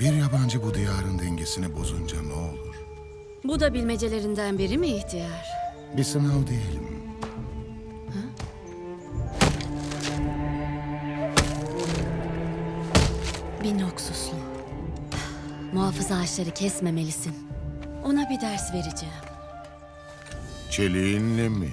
Bir yabancı bu diyarın dengesini bozunca ne olur? Bu da bilmecelerinden biri mi ihtiyar? Bir sınav diyelim. Bir noksuslu. Muhafız ağaçları kesmemelisin. Ona bir ders vereceğim. Çeliğinle mi?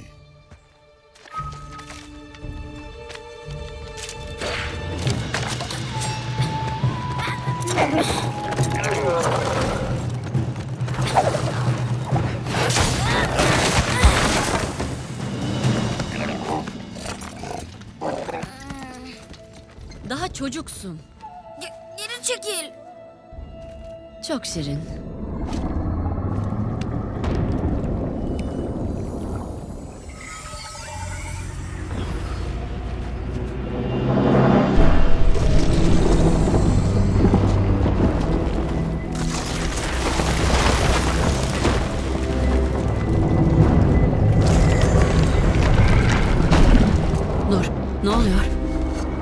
Daha çocuksun. Geri çekil. Çok şirin. Ne oluyor?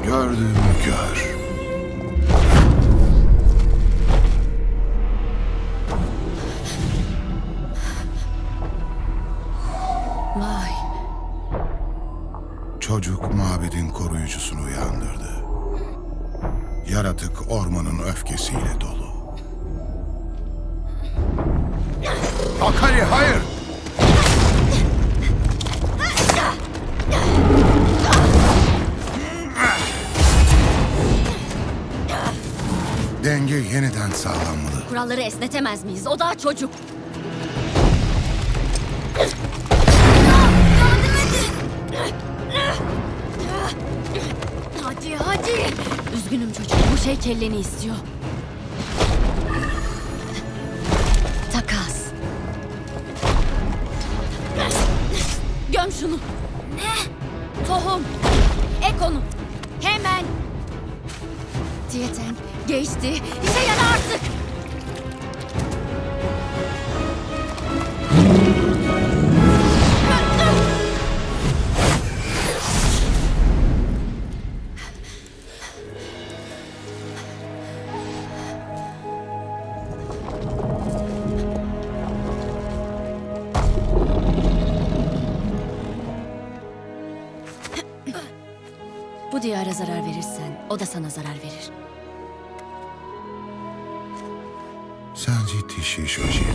Gördüğümü gör. Vay, Çocuk mabedin koruyucusunu uyandırdı. Yaratık ormanın öfkesiyle dolu. Akali hayır! Denge yeniden sağlanmalı. kuralları esnetemez miyiz? O daha çocuk. Hadi hadi. Üzgünüm çocuk. Bu şey kelleni istiyor. Takas. Göm şunu. Ne? Tohum. Ek onu. Diyeten geçti. İşe yara artık. Diyara zarar verirsen o da sana zarar verir. Senci tişi şoji.